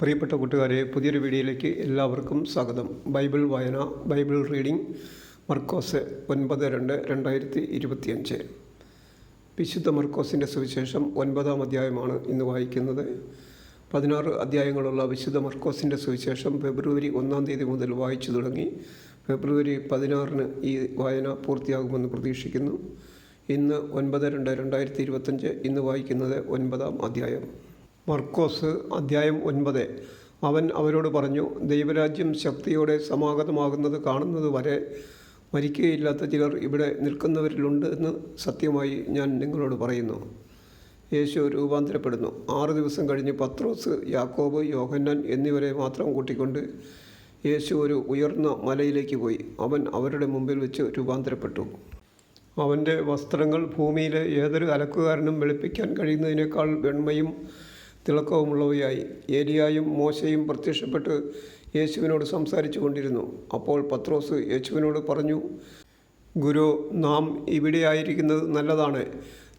പ്രിയപ്പെട്ട കൂട്ടുകാരെ പുതിയൊരു വീഡിയോയിലേക്ക് എല്ലാവർക്കും സ്വാഗതം. ബൈബിൾ വായന ബൈബിൾ റീഡിംഗ് മർക്കോസ് ഒൻപത് രണ്ട് രണ്ടായിരത്തി ഇരുപത്തിയഞ്ച്. വിശുദ്ധ മർക്കോസിന്റെ സുവിശേഷം ഒൻപതാം അധ്യായമാണ് ഇന്ന് വായിക്കുന്നത്. പതിനാറ് അധ്യായങ്ങളുള്ള വിശുദ്ധ മർക്കോസിന്റെ സുവിശേഷം ഫെബ്രുവരി ഒന്നാം തീയതി മുതൽ വായിച്ചു തുടങ്ങി. ഫെബ്രുവരി പതിനാറിന് ഈ വായന പൂർത്തിയാകുമെന്ന് പ്രതീക്ഷിക്കുന്നു. ഇന്ന് ഒൻപത് രണ്ട് രണ്ടായിരത്തി ഇരുപത്തഞ്ച് ഇന്ന് വായിക്കുന്നത് ഒൻപതാം അധ്യായം. മർക്കോസ് അധ്യായം ഒൻപത്. അവൻ അവരോട് പറഞ്ഞു ദൈവരാജ്യം ശക്തിയോടെ സമാഗതമാകുന്നത് കാണുന്നത് വരെ മരിക്കുകയില്ലാത്ത ചിലർ ഇവിടെ നിൽക്കുന്നവരിലുണ്ട് എന്ന് സത്യമായി ഞാൻ നിങ്ങളോട് പറയുന്നു. യേശു രൂപാന്തരപ്പെടുന്നു. ആറ് ദിവസം കഴിഞ്ഞ് പത്രോസ് യാക്കോബ് യോഹന്നാൻ എന്നിവരെ മാത്രം കൂട്ടിക്കൊണ്ട് യേശു ഒരു ഉയർന്ന മലയിലേക്ക് പോയി. അവൻ അവരുടെ മുമ്പിൽ വെച്ച് രൂപാന്തരപ്പെട്ടു. അവന്റെ വസ്ത്രങ്ങൾ ഭൂമിയിലെ ഏതൊരു അലക്കുകാരനും വെളുപ്പിക്കാൻ കഴിയുന്നതിനേക്കാൾ വെണ്മയും തിളക്കവുമുള്ളവയായി ഏലിയായും മോശയും പ്രത്യക്ഷപ്പെട്ട് യേശുവിനോട് സംസാരിച്ചു കൊണ്ടിരുന്നു. അപ്പോൾ പത്രോസ് യേശുവിനോട് പറഞ്ഞു ഗുരു നാം ഇവിടെയായിരിക്കുന്നത് നല്ലതാണ്.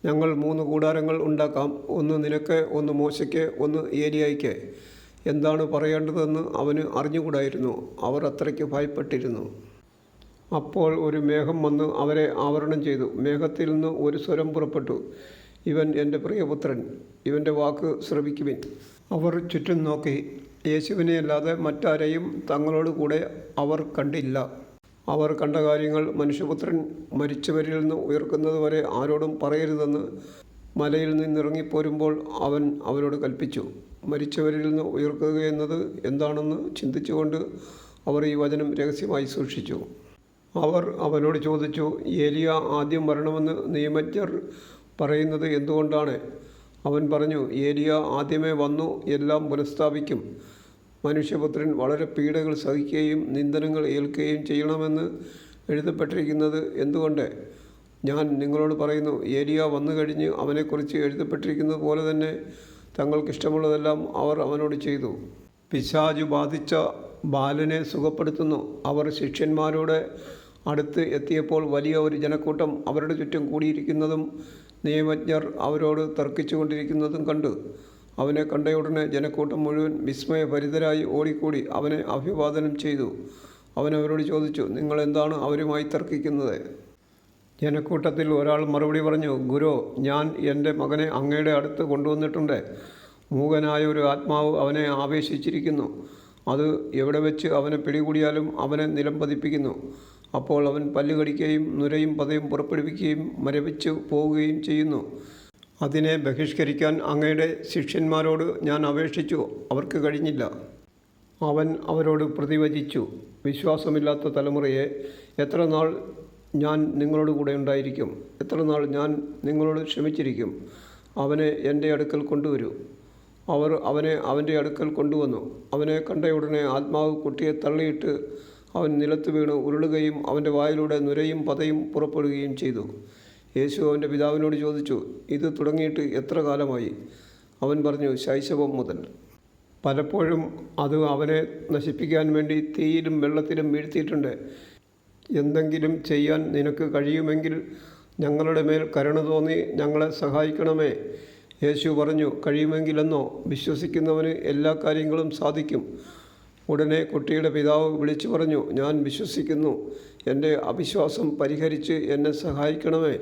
ഞങ്ങൾ മൂന്ന് കൂടാരങ്ങൾ ഉണ്ടാക്കാം. ഒന്ന് നിനക്ക് ഒന്ന് മോശയ്ക്ക് ഒന്ന് ഏലിയായ്ക്ക്. എന്താണ് പറയേണ്ടതെന്ന് അവന് അറിഞ്ഞുകൂടായിരുന്നു. അവർ അത്രയ്ക്ക് ഭയപ്പെട്ടിരുന്നു. അപ്പോൾ ഒരു മേഘം വന്ന് അവരെ ആവരണം ചെയ്തു. മേഘത്തിൽ നിന്ന് ഒരു സ്വരം പുറപ്പെട്ടു. ഇവൻ എന്റെ പ്രിയപുത്രൻ ഇവന്റെ വാക്ക് ശ്രവിക്കുവിൻ. അവർ ചുറ്റും നോക്കി യേശുവിനെ അല്ലാതെ മറ്റാരെയും തങ്ങളോട് കൂടെ അവർ കണ്ടില്ല. അവർ കണ്ട കാര്യങ്ങൾ മനുഷ്യപുത്രൻ മരിച്ചവരിൽ നിന്ന് ഉയർക്കുന്നതുവരെ ആരോടും പറയരുതെന്ന് മലയിൽ നിന്നിറങ്ങിപ്പോരുമ്പോൾ അവൻ അവരോട് കൽപ്പിച്ചു മരിച്ചവരിൽ നിന്ന് ഉയർക്കുക എന്നത് എന്താണെന്ന് ചിന്തിച്ചുകൊണ്ട് അവർ ഈ വചനം രഹസ്യമായി സൂക്ഷിച്ചു. അവർ അവനോട് ചോദിച്ചു ഏലിയ ആദ്യം വരണമെന്ന് നിയമജ്ഞർ പറയുന്നത് എന്തുകൊണ്ടാണ്? അവൻ പറഞ്ഞു ഏലിയ ആദ്യമേ വന്നു എല്ലാം പുനഃസ്ഥാപിക്കും. മനുഷ്യപുത്രൻ വളരെ പീഡകൾ സഹിക്കുകയും നിന്ദനങ്ങൾ ഏൽക്കുകയും ചെയ്യണമെന്ന് എഴുതപ്പെട്ടിരിക്കുന്നത് എന്തുകൊണ്ട്? ഞാൻ നിങ്ങളോട് പറയുന്നു ഏലിയ വന്നു കഴിഞ്ഞ് അവനെക്കുറിച്ച് എഴുതപ്പെട്ടിരിക്കുന്നത് പോലെ തന്നെ തങ്ങൾക്കിഷ്ടമുള്ളതെല്ലാം അവർ അവനോട് ചെയ്തു. പിശാജു ബാധിച്ച ബാലനെ സുഖപ്പെടുത്തുന്നു. അവർ ശിഷ്യന്മാരോട് അടുത്ത് എത്തിയപ്പോൾ വലിയ ഒരു ജനക്കൂട്ടം അവരുടെ ചുറ്റും കൂടിയിരിക്കുന്നതും നിയമജ്ഞർ അവരോട് തർക്കിച്ചു കൊണ്ടിരിക്കുന്നതും കണ്ടു. അവനെ കണ്ടയുടനെ ജനക്കൂട്ടം മുഴുവൻ വിസ്മയഭരിതരായി ഓടിക്കൂടി അവനെ അഭിവാദനം ചെയ്തു. അവൻ അവരോട് ചോദിച്ചു നിങ്ങൾ എന്താണ് അവരുമായി തർക്കിക്കുന്നത്? ജനക്കൂട്ടത്തിൽ ഒരാൾ മറുപടി പറഞ്ഞു ഗുരു ഞാൻ എന്റെ മകനെ അങ്ങയുടെ അടുത്ത് കൊണ്ടുവന്നിട്ടുണ്ട്. മൂകനായ ഒരു ആത്മാവ് അവനെ ആവേശിച്ചിരിക്കുന്നു. അത് എവിടെ വെച്ച് അവനെ പിടികൂടിയാലും അവനെ നിലം പതിപ്പിക്കുന്നു അപ്പോൾ അവൻ പല്ല് കടിക്കുകയും നുരയും പതയും പുറപ്പെടുവിക്കുകയും മരവിച്ച് പോവുകയും ചെയ്യുന്നു. അതിനെ ബഹിഷ്കരിക്കാൻ അങ്ങയുടെ ശിഷ്യന്മാരോട് ഞാൻ അപേക്ഷിച്ചു. അവർക്ക് കഴിഞ്ഞില്ല. അവൻ അവരോട് പ്രതിവചിച്ചു. വിശ്വാസമില്ലാത്ത തലമുറയെ എത്ര നാൾ ഞാൻ നിങ്ങളോട് കൂടെ ഉണ്ടായിരിക്കും? എത്ര നാൾ ഞാൻ നിങ്ങളോട് ക്ഷമിച്ചിരിക്കും? അവനെ എന്റെ അടുക്കൽ കൊണ്ടുവരൂ. അവർ അവനെ അവന്റെ അടുക്കൽ കൊണ്ടുവന്നു. അവനെ കണ്ടയുടനെ ആത്മാവ് കുട്ടിയെ തള്ളിയിട്ട് അവൻ നിലത്ത് വീണ് ഉരുളുകയും അവന്റെ വായിലൂടെ നുരയും പതയും പുറപ്പെടുകയും ചെയ്തു. യേശു അവന്റെ പിതാവിനോട് ചോദിച്ചു ഇത് തുടങ്ങിയിട്ട് എത്ര കാലമായി? അവൻ പറഞ്ഞു ശൈശവം മുതൽ. പലപ്പോഴും അത് അവനെ നശിപ്പിക്കാൻ വേണ്ടി തീയിലും വെള്ളത്തിലും വീഴ്ത്തിയിട്ടുണ്ട്. എന്തെങ്കിലും ചെയ്യാൻ നിനക്ക് കഴിയുമെങ്കിൽ ഞങ്ങളുടെ മേൽ കരുണ തോന്നി ഞങ്ങളെ സഹായിക്കണമേ. യേശു പറഞ്ഞു കഴിയുമെങ്കിലെന്നോ? വിശ്വസിക്കുന്നവന് എല്ലാ കാര്യങ്ങളും സാധിക്കും. ഉടനെ കുട്ടിയുടെ പിതാവ് വിളിച്ചു പറഞ്ഞു ഞാൻ വിശ്വസിക്കുന്നു. എന്റെ അവിശ്വാസം പരിഹരിച്ച് എന്നെ സഹായിക്കണമേ.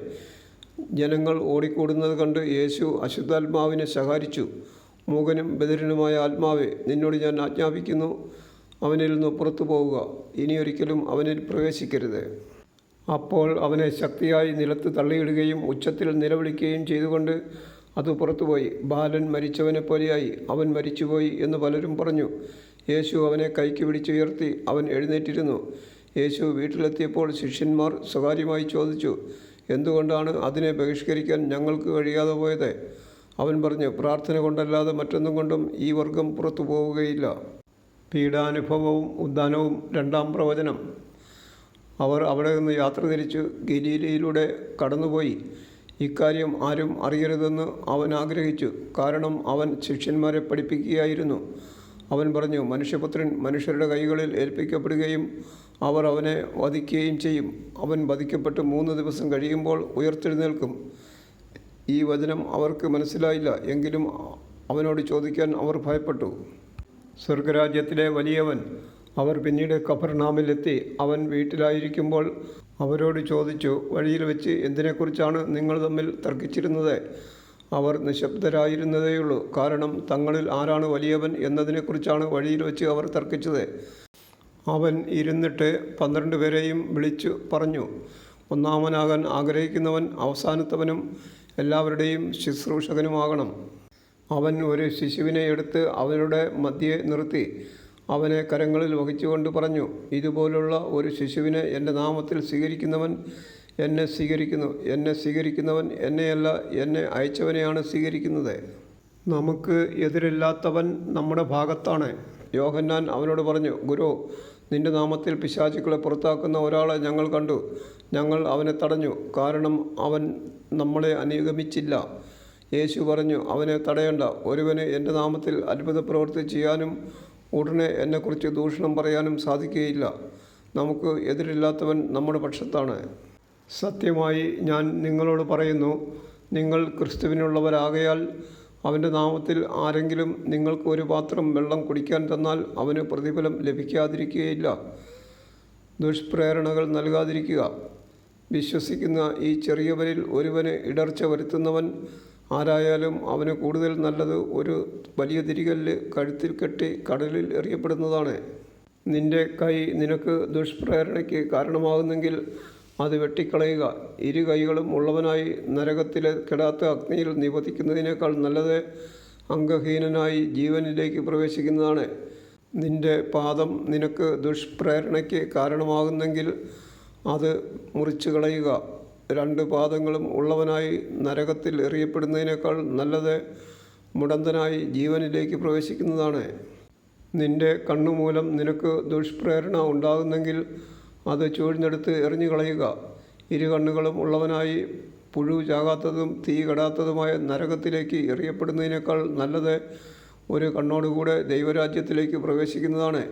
ജനങ്ങൾ ഓടിക്കൂടുന്നത് കണ്ട് യേശു അശുദ്ധാത്മാവിനെ ശകാരിച്ചു. മൂകനും ബദിരനുമായ ആത്മാവെ നിന്നോട് ഞാൻ ആജ്ഞാപിക്കുന്നു. അവനിൽ നിന്ന് പുറത്തു പോവുക. ഇനിയൊരിക്കലും അവനിൽ പ്രവേശിക്കരുത്. അപ്പോൾ അവനെ ശക്തിയായി നിലത്ത് തള്ളിയിടുകയും ഉച്ചത്തിൽ നിലവിളിക്കുകയും ചെയ്തുകൊണ്ട് അത് പുറത്തുപോയി. ബാലൻ മരിച്ചവനെ പോലെയായി അവൻ മരിച്ചുപോയി എന്ന് പലരും പറഞ്ഞു. യേശു അവനെ കൈക്ക് പിടിച്ചുയർത്തി അവൻ എഴുന്നേറ്റിരുന്നു. യേശു വീട്ടിലെത്തിയപ്പോൾ ശിഷ്യന്മാർ സ്വകാര്യമായി ചോദിച്ചു എന്തുകൊണ്ടാണ് അതിനെ ബഹിഷ്കരിക്കാൻ ഞങ്ങൾക്ക് കഴിയാതെ പോയത്? അവൻ പറഞ്ഞു പ്രാർത്ഥന കൊണ്ടല്ലാതെ മറ്റൊന്നും കൊണ്ടും ഈ വർഗം പുറത്തു പോവുകയില്ല. പീഡാനുഭവവും ഉദ്ധാനവും രണ്ടാം പ്രവചനം. അവർ അവിടെ നിന്ന് യാത്ര തിരിച്ച് ഗലീലയിലൂടെ കടന്നുപോയി. ഇക്കാര്യം ആരും അറിയരുതെന്ന് അവൻ ആഗ്രഹിച്ചു. കാരണം അവൻ ശിഷ്യന്മാരെ പഠിപ്പിക്കുകയായിരുന്നു. അവൻ പറഞ്ഞു മനുഷ്യപുത്രൻ മനുഷ്യരുടെ കൈകളിൽ ഏൽപ്പിക്കപ്പെടുകയും അവർ അവനെ വധിക്കുകയും ചെയ്യും. അവൻ വധിക്കപ്പെട്ട് മൂന്ന് ദിവസം കഴിയുമ്പോൾ ഉയർത്തെഴുന്നേൽക്കും. ഈ വചനം അവർക്ക് മനസ്സിലായില്ല. എങ്കിലും അവനോട് ചോദിക്കാൻ അവർ ഭയപ്പെട്ടു. സ്വർഗരാജ്യത്തിലെ വലിയവൻ അവർ പിന്നീട് കഫർനാമിലെത്തി. അവൻ വീട്ടിലായിരിക്കുമ്പോൾ അവരോട് ചോദിച്ചു വഴിയിൽ വെച്ച് എന്തിനെക്കുറിച്ചാണ് നിങ്ങൾ തമ്മിൽ തർക്കിച്ചിരുന്നത്? അവർ നിശബ്ദരായിരുന്നതേയുള്ളൂ. കാരണം തങ്ങളിൽ ആരാണ് വലിയവൻ എന്നതിനെക്കുറിച്ചാണ് വഴിയിൽ വെച്ച് അവർ തർക്കിച്ചത്. അവൻ ഇരുന്നിട്ട് പന്ത്രണ്ട് പേരെയും വിളിച്ചു പറഞ്ഞു. ഒന്നാമനാകാൻ ആഗ്രഹിക്കുന്നവൻ അവസാനത്തവനും എല്ലാവരുടെയും ശുശ്രൂഷകനുമാകണം. അവൻ ഒരു ശിശുവിനെ എടുത്ത് അവരുടെ മധ്യേ നിർത്തി. അവനെ കരങ്ങളിൽ വഹിച്ചുകൊണ്ട് പറഞ്ഞു ഇതുപോലുള്ള ഒരു ശിശുവിനെ എന്റെ നാമത്തിൽ സ്വീകരിക്കുന്നവൻ എന്നെ സ്വീകരിക്കുന്നു. എന്നെ സ്വീകരിക്കുന്നവൻ എന്നെയല്ല എന്നെ അയച്ചവനെയാണ് സ്വീകരിക്കുന്നത്. നമുക്ക് എതിരില്ലാത്തവൻ നമ്മുടെ ഭാഗത്താണ്. യോഹന്നാൻ അവനോട് പറഞ്ഞു ഗുരു നിന്റെ നാമത്തിൽ പിശാചുക്കളെ പുറത്താക്കുന്ന ഒരാളെ ഞങ്ങൾ കണ്ടു. ഞങ്ങൾ അവനെ തടഞ്ഞു. കാരണം അവൻ നമ്മളെ അനുഗമിച്ചില്ല. യേശു പറഞ്ഞു അവനെ തടയണ്ട. ഒരുവന് എന്റെ നാമത്തിൽ അത്ഭുത പ്രവൃത്തി ചെയ്യാനും ഉടനെ എന്നെക്കുറിച്ച് ദൂഷണം പറയാനും സാധിക്കുകയില്ല. നമുക്ക് എതിരില്ലാത്തവൻ നമ്മുടെ പക്ഷത്താണ്. സത്യമായി ഞാൻ നിങ്ങളോട് പറയുന്നു നിങ്ങൾ ക്രിസ്തുവിനുള്ളവരാകയാൽ അവന്റെ നാമത്തിൽ ആരെങ്കിലും നിങ്ങൾക്ക് ഒരു പാത്രം വെള്ളം കുടിക്കാൻ തന്നാൽ അവന് പ്രതിഫലം ലഭിക്കാതിരിക്കുകയില്ല. ദുഷ്പ്രേരണകൾ നൽകാതിരിക്കുക. വിശ്വസിക്കുന്ന ഈ ചെറിയവരിൽ ഒരുവന് ഇടർച്ച വരുത്തുന്നവൻ ആരായാലും അവന് കൂടുതൽ നല്ലത് ഒരു വലിയ തിരികല്ല് കഴുത്തിൽ കെട്ടി കടലിൽ എറിയപ്പെടുന്നതാണ്. നിന്റെ കൈ നിനക്ക് ദുഷ്പ്രേരണയ്ക്ക് കാരണമാകുന്നെങ്കിൽ അത് വെട്ടിക്കളയുക. ഇരു കൈകളും ഉള്ളവനായി നരകത്തിലെ കെടാത്ത അഗ്നിയിൽ നിപതിക്കുന്നതിനേക്കാൾ നല്ലത് അംഗഹീനനായി ജീവനിലേക്ക് പ്രവേശിക്കുന്നതാണ്. നിന്റെ പാദം നിനക്ക് ദുഷ്പ്രേരണയ്ക്ക് കാരണമാകുന്നെങ്കിൽ അത് മുറിച്ചു കളയുക രണ്ട് പാദങ്ങളും ഉള്ളവനായി നരകത്തിൽ എറിയപ്പെടുന്നതിനേക്കാൾ നല്ലത് മുടന്തനായി ജീവനിലേക്ക് പ്രവേശിക്കുന്നതാണ്. നിന്റെ കണ്ണുമൂലം നിനക്ക് ദുഷ്പ്രേരണ ഉണ്ടാകുന്നെങ്കിൽ അത് ചൂഴ്ന്നെടുത്ത് എറിഞ്ഞു കളയുക ഇരു കണ്ണുകളും ഉള്ളവനായി പുഴു ചാകാത്തതും തീ കെടാത്തതുമായ നരകത്തിലേക്ക് എറിയപ്പെടുന്നതിനേക്കാൾ നല്ലത് ഒരു കണ്ണോടുകൂടെ ദൈവരാജ്യത്തിലേക്ക് പ്രവേശിക്കുന്നതാണ്.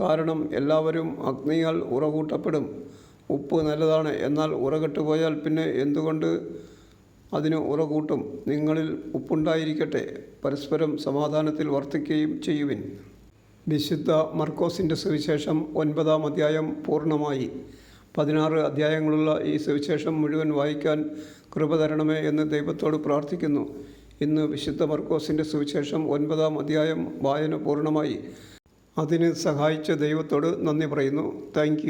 കാരണം എല്ലാവരും അഗ്നിയാൽ ഉറകൂട്ടപ്പെടും. ഉപ്പ് നല്ലതാണ് എന്നാൽ ഉറകെട്ടുപോയാൽ പിന്നെ എന്തുകൊണ്ട് അതിന് ഉറകൂട്ടും? നിങ്ങളിൽ ഉപ്പുണ്ടായിരിക്കട്ടെ. പരസ്പരം സമാധാനത്തിൽ വർത്തിക്കുകയും ചെയ്യുവിൻ. വിശുദ്ധ മർക്കോസിന്റെ സുവിശേഷം ഒൻപതാം അധ്യായം പൂർണമായി. പതിനാറ് അധ്യായങ്ങളുള്ള ഈ സുവിശേഷം മുഴുവൻ വായിക്കാൻ കൃപ തരണമേ എന്ന് ദൈവത്തോട് പ്രാർത്ഥിക്കുന്നു. ഇന്ന് വിശുദ്ധ മർക്കോസിന്റെ സുവിശേഷം ഒൻപതാം അധ്യായം വായന പൂർണമായി. അതിന് സഹായിച്ച ദൈവത്തോട് നന്ദി പറയുന്നു. താങ്ക്